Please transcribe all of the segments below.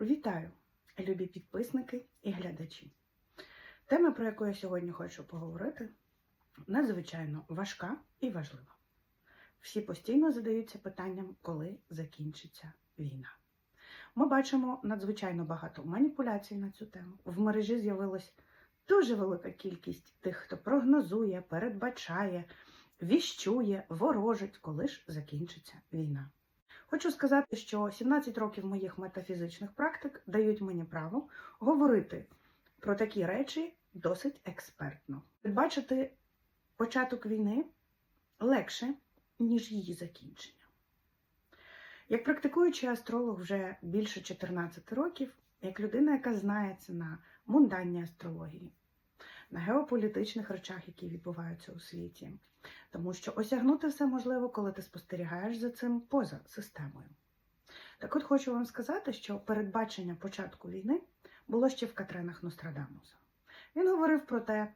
Вітаю, любі підписники і глядачі. Тема, про яку я сьогодні хочу поговорити, надзвичайно важка і важлива. Всі постійно задаються питанням, коли закінчиться війна. Ми бачимо надзвичайно багато маніпуляцій на цю тему. В мережі з'явилась дуже велика кількість тих, хто прогнозує, передбачає, віщує, ворожить, коли ж закінчиться війна. Хочу сказати, що 17 років моїх метафізичних практик дають мені право говорити про такі речі досить експертно. Бачити початок війни легше, ніж її закінчення. Як практикуючий астролог вже більше 14 років, як людина, яка знається на мунданній астрології, на геополітичних речах, які відбуваються у світі, тому що осягнути все можливо, коли ти спостерігаєш за цим поза системою. Так от хочу вам сказати, що передбачення початку війни було ще в Катринах Нострадамуса. Він говорив про те,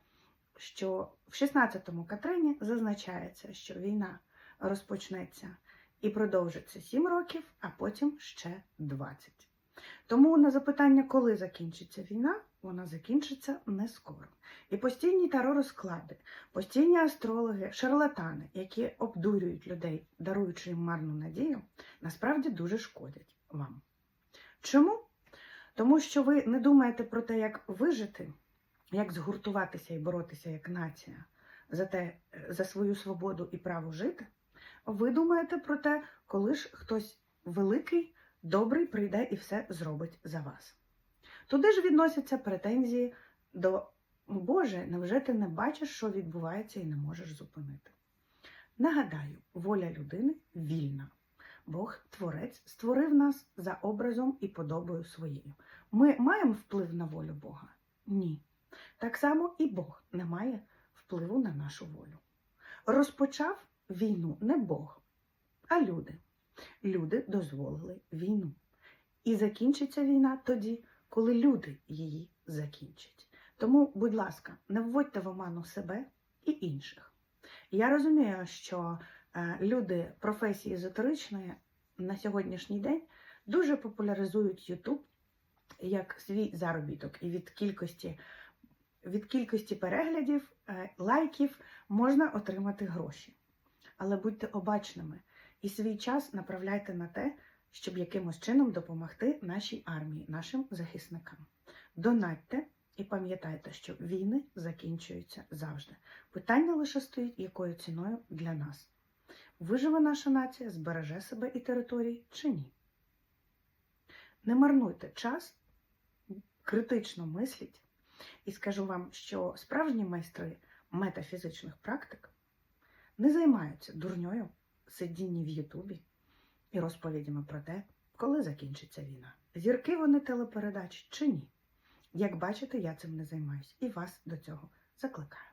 що в 16-му Катрині зазначається, що війна розпочнеться і продовжиться 7 років, а потім ще 20. Тому на запитання, коли закінчиться війна, вона закінчиться не скоро. І постійні таро розклади, постійні астрологи, шарлатани, які обдурюють людей, даруючи їм марну надію, насправді дуже шкодять вам. Чому? Тому що ви не думаєте про те, як вижити, як згуртуватися і боротися як нація за, те, за свою свободу і право жити. Ви думаєте про те, коли ж хтось великий, добрий прийде і все зробить за вас. Туди ж відносяться претензії до Боже, невже ти не бачиш, що відбувається, і не можеш зупинити? Нагадаю, воля людини вільна. Бог, Творець, створив нас за образом і подобою своєю. Ми маємо вплив на волю Бога? Ні. Так само і Бог не має впливу на нашу волю. Розпочав війну не Бог, а люди. Люди дозволили війну. І закінчиться війна тоді, коли люди її закінчать. Тому, будь ласка, не вводьте в оману себе і інших. Я розумію, що е, люди професії езотеричної на сьогоднішній день дуже популяризують YouTube як свій заробіток, і від кількості, від кількості переглядів, е, лайків можна отримати гроші. Але будьте обачними і свій час направляйте на те, щоб якимось чином допомогти нашій армії, нашим захисникам. Донатьте і пам'ятайте, що війни закінчуються завжди. Питання лише стоїть, якою ціною для нас. Виживе наша нація, збереже себе і території чи ні? Не марнуйте час, критично мисліть, і скажу вам, що справжні майстри метафізичних практик не займаються дурньою сидінні в Ютубі і розповідями про те, коли закінчиться війна. Зірки вони телепередач чи ні? Як бачите, я цим не займаюся і вас до цього закликаю.